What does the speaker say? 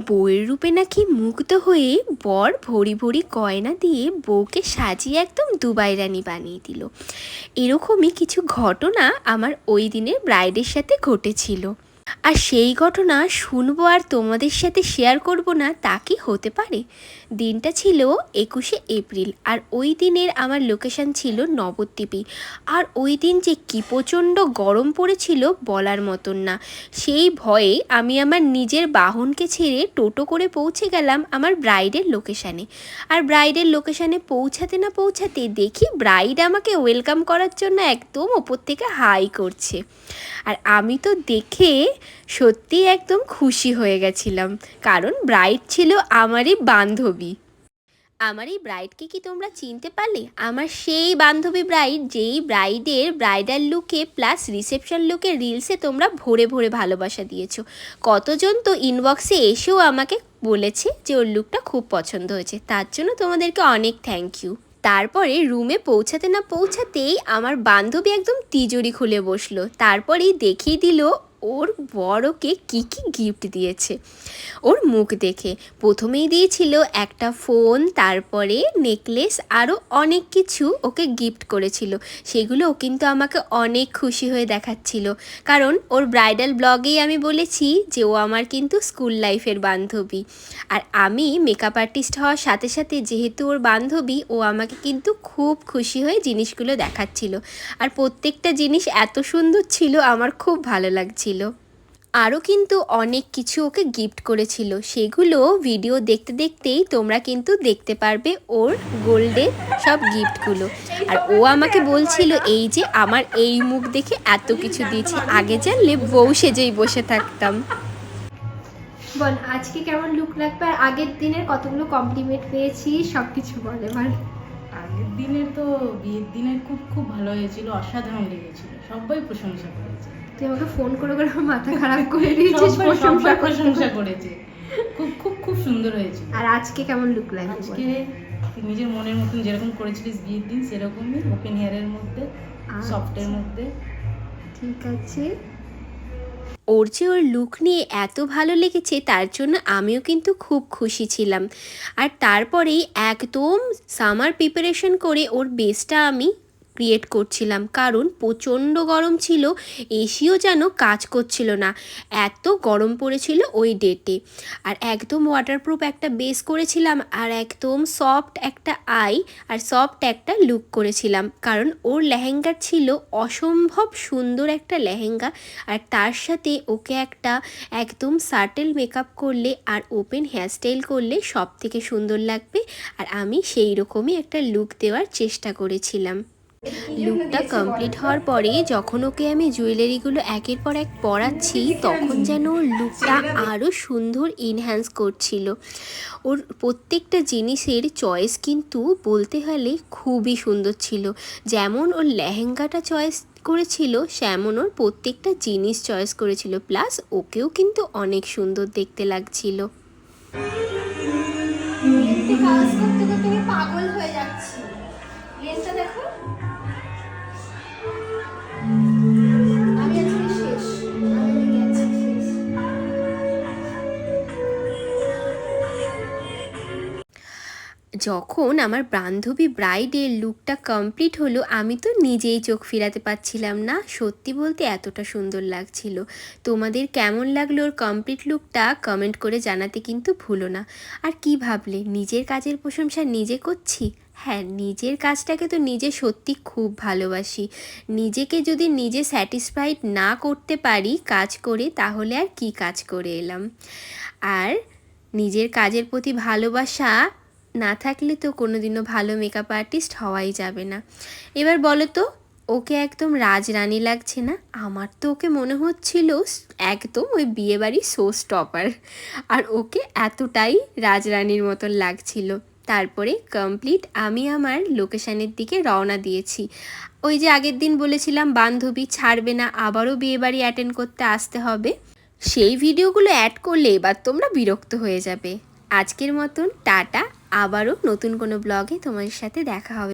বউয়ের রূপে নাকি মুগ্ধ হয়ে বর ভরি ভরি গয়না দিয়ে বউকে সাজিয়ে একদম দুবাই রানী বানিয়ে দিল। এরকমই কিছু ঘটনা আমার ওই দিনের ব্রাইডের সাথে ঘটেছিল। আর সেই ঘটনা শুনব আর তোমাদের সাথে শেয়ার করব না, তা কি হতে পারে? দিনটা ছিল একুশে এপ্রিল, আর ওই দিনের আমার লোকেশন ছিল নবদ্বীপে। আর ওই দিন যে কি প্রচণ্ড গরম পড়েছিল বলার মতন না। সেই ভয়ে আমি আমার নিজের বাহনকে ছেড়ে টোটো করে পৌঁছে গেলাম আমার ব্রাইডের লোকেশানে আর ব্রাইডের লোকেশানে পৌঁছাতে না পৌঁছাতে দেখি ব্রাইড আমাকে ওয়েলকাম করার জন্য একদম ওপর থেকে হাই করছে। আর আমি তো দেখে সত্যি একদম খুশি হয়ে গেছিলাম, কারণ ব্রাইড ছিল আমারই বান্ধবী। আমার এই ব্রাইডকে কি তোমরা চিনতে পারলে? আমার সেই বান্ধবী ব্রাইড যেই ব্রাইডের ব্রাইডাল লুকে প্লাস রিসেপশন লুকে রিলসে তোমরা ভরে ভরে ভালোবাসা দিয়েছ। কতজন তো ইনবক্সে এসেও আমাকে বলেছে যে ওর লুকটা খুব পছন্দ হয়েছে, তার জন্য তোমাদেরকে অনেক থ্যাংক ইউ তারপরে রুমে পৌঁছাতে না পৌঁছাতেই আমার বান্ধবী একদম তিজোরি খুলে বসল, তারপরেই দেখিয়ে দিল ওর বড়কে কি কি গিফট দিয়েছে? ওর মুখ দেখে প্রথমেই দিয়েছিল একটা ফোন তারপরে নেকলেস আরও অনেক কিছু ওকে গিফট করেছিল। সেগুলো কিন্তু আমাকে অনেক খুশি হয়ে দেখাচ্ছিল। কারণ ওর ব্রাইডাল ব্লগেই আমি বলেছি যে ও আমার কিন্তু স্কুল লাইফের বান্ধবী। আর আমি মেকআপ আর্টিস্ট হওয়ার সাথে সাথে যেহেতু ওর বান্ধবী, ও আমাকে কিন্তু খুব খুশি হয়ে জিনিসগুলো দেখাচ্ছিল। আর প্রত্যেকটা জিনিস এত সুন্দর ছিল, আমার খুব ভালো লাগছিল। আরও কিন্তু অনেক কিছু ওকে গিফট করেছিল। সেগুলো ভিডিও দেখতে দেখতেই তোমরা কিন্তু দেখতে পারবে ওর গোল্ডের সব গিফটগুলো। আর ও আমাকে বলছিল এই যে আমার এই মুখ দেখে এত কিছু দিয়েছে। আগে জানলে বউ সেজেই বসে থাকতাম। বল আজকে কেমন লুক লাগবে? আর আগের দিনের কতগুলো কমপ্লিমেন্ট পেয়েছি? সব কিছু বল এবার। আগের দিনের তো বিয়ের দিনের খুব খুব ভালো হয়েছিল অসাধারণ লেগেছিল। সবাই প্রশংসা করেছে। তুই আমাকে ফোন করে করে আমার মাথা খারাপ করে দিয়েছিস প্রশংসা প্রশংসা করেছে। খুব খুব খুব সুন্দর হয়েছিল আর আজকে কেমন লুক বল? আজকে নিজের মনের মতন যেরকম করেছিলিস বিয়ের দিন সেরকমই ওপেন হেয়ারের মধ্যে আচ্ছা। সফটের মধ্যে। ঠিক আছে। ওর যে ওর লুক নিয়ে এত ভালো লেগেছে তার জন্য আমিও কিন্তু খুব খুশি ছিলাম। আর তারপরেই একদম সামার প্রিপারেশন করে ওর বেসটা আমি ক্রিয়েট করছিলাম। কারণ প্রচণ্ড গরম ছিল, এসিও যেন কাজ করছিল না। এত গরম পড়েছিল ওই ডেটে আর একদম ওয়াটারপ্রুফ একটা বেস করেছিলাম আর একদম সফট একটা আই আর সফট একটা লুক করেছিলাম। কারণ ওর লেহেঙ্গা ছিল অসম্ভব সুন্দর একটা লেহেঙ্গা আর তার সাথে ওকে একটা একদম সাটেল মেকআপ করলে আর ওপেন হেয়ারস্টাইল করলে সব থেকে সুন্দর লাগবে। আর আমি সেই রকমই একটা লুক দেওয়ার চেষ্টা করেছিলাম। লুকটা কমপ্লিট হওয়ার পরে যখন ওকে আমি জুয়েলারিগুলো একের পর এক পরাচ্ছি, তখন যেন লুকটা আরও সুন্দর ইনহ্যান্স করছিল। ওর প্রত্যেকটা জিনিসের চয়েস কিন্তু বলতে হলে খুবই সুন্দর ছিল। যেমন ওর লেহেঙ্গাটা চয়েস করেছিল, সেমন ওর প্রত্যেকটা জিনিস চয়েস করেছিল। প্লাস ওকেও কিন্তু অনেক সুন্দর দেখতে লাগছিল। পাগল হয়ে যাচ্ছি। দেখো। যখন আমার বান্ধবী ব্রাইডের লুকটা কমপ্লিট হলো, আমি তো নিজেই চোখ ফিরাতে পারছিলাম না। সত্যি বলতে এতটা সুন্দর লাগছিল। তোমাদের কেমন লাগল ওর কমপ্লিট লুকটা কমেন্ট করে জানাতে কিন্তু ভুলো না। আর কি ভাবলে, নিজের কাজের প্রশংসা নিজে করছি? হ্যাঁ নিজের কাজটাকে তো নিজে সত্যি খুব ভালোবাসি। নিজেকে যদি নিজে স্যাটিসফাইড না করতে পারি কাজ করে, তাহলে আর কি কাজ করে এলাম? আর নিজের কাজের প্রতি ভালোবাসা না থাকলে তো কোনোদিনও ভালো মেকআপ আর্টিস্ট হওয়াই যাবে না। এবার বলো তো, ওকে একদম রাজরানী লাগছে না? আমার তো ওকে মনে হচ্ছিল একদম ওই বিয়েবাড়ির শো স্টপার আর ওকে এতটাই রাজরানীর মতন লাগছিল। তারপরে কমপ্লিট আমি আমার লোকেশানের দিকে রওনা দিয়েছি। ওই যে আগের দিন বলেছিলাম, বান্ধবী ছাড়বে না, আবারও বিয়েবাড়ি অ্যাটেন্ড করতে আসতে হবে। সেই ভিডিওগুলো অ্যাড করলে এবার তোমরা বিরক্ত হয়ে যাবে। আজকের মতন টাটা। আবারও নতুন কোনো ব্লগে তোমার সাথে দেখা হবে।